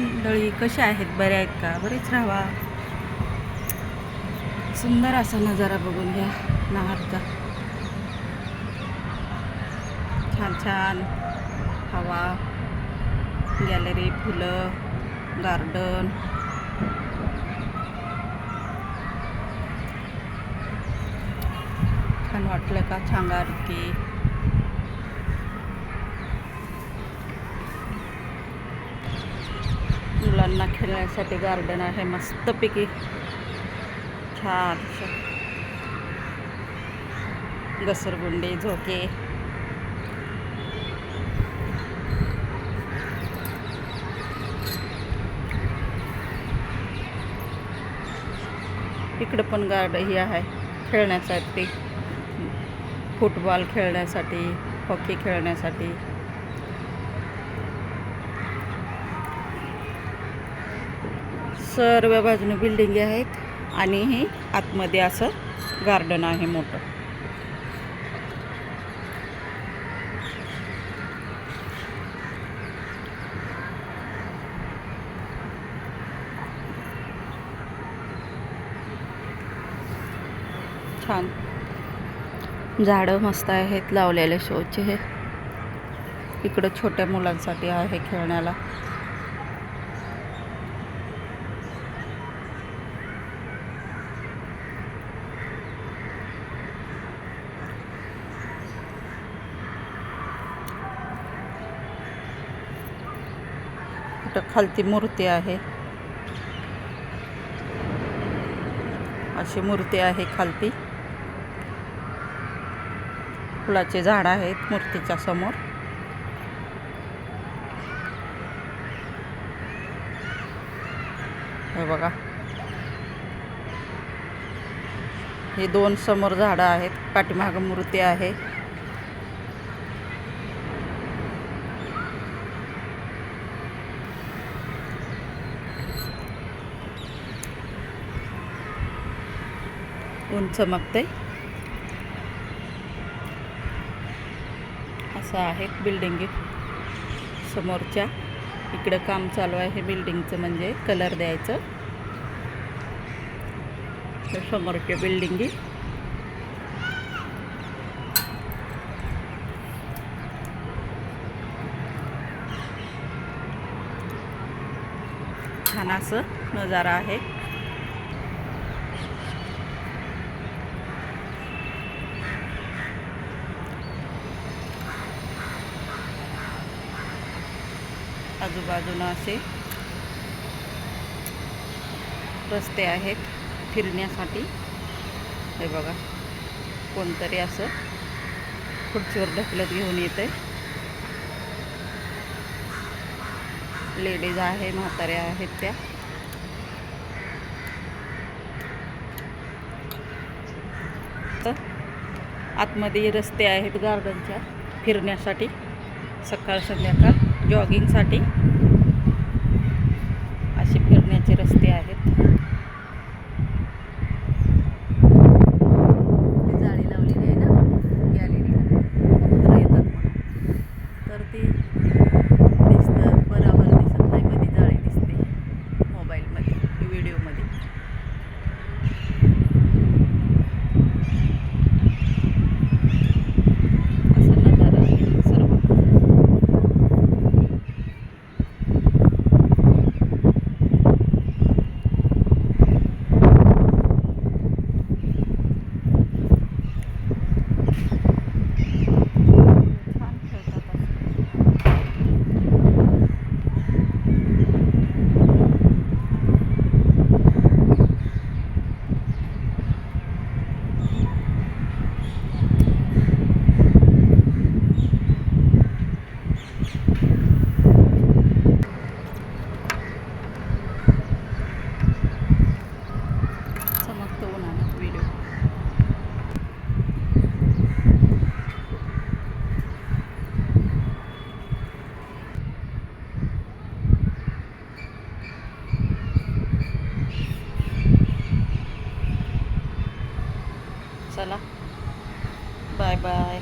मंडळी कशा आहेत? बऱ्या आहेत का? बरेच राहावा. सुंदर असा नजारा बघून घ्या नाहारचा छान छान. हवा गॅलरी फुलं गार्डन. छान वाटलं का? छांगारकी मुलांना खेळण्यासाठी गार्डन आहे. मस्तपैकी. छान घसरगुंडे घसरगुंडी झोके. इकडं पण गार्ड ही आहे. खेळण्यासाठी. फुटबॉल खेळण्यासाठी हॉकी खेळण्यासाठी. सर्व बाजूने बिल्डिंगी आहेत आणि ही आतमध्ये असं गार्डन आहे मोठं. छान. झाडं मस्त आहेत लावलेले शोचे. हे इकडं छोट्या मुलांसाठी आहे खेळण्याला. खालती मूर्ती आहे. अशी मूर्ती आहे खालती. फुलाचे झाड आहेत मूर्तीच्या समोर. हे बघा. हे दोन समोर झाडं आहेत. पाठीमागं मूर्ती आहे. ऊन चमकते असं आहे बिल्डिंगी समोरच्या इकडं काम चालू आहे बिल्डिंगचं म्हणजे कलर द्यायचं. समोरच्या बिल्डिंगी छान असं नजारा आहे. आजूबाजूला असे रस्ते आहेत फिरण्यासाठी. हे बघा कोणतरी असं खुर्चीवर ढकलत घेऊन येते लेडीज आहे म्हाताऱ्या आहेत त्या. तर आतमध्ये रस्ते आहेत गार्डनच्या फिरण्यासाठी सकाळ संध्याकाळ. जॉगिंगसाठी. असे फिरण्याचे रस्ते आहेत. चला. Bye bye.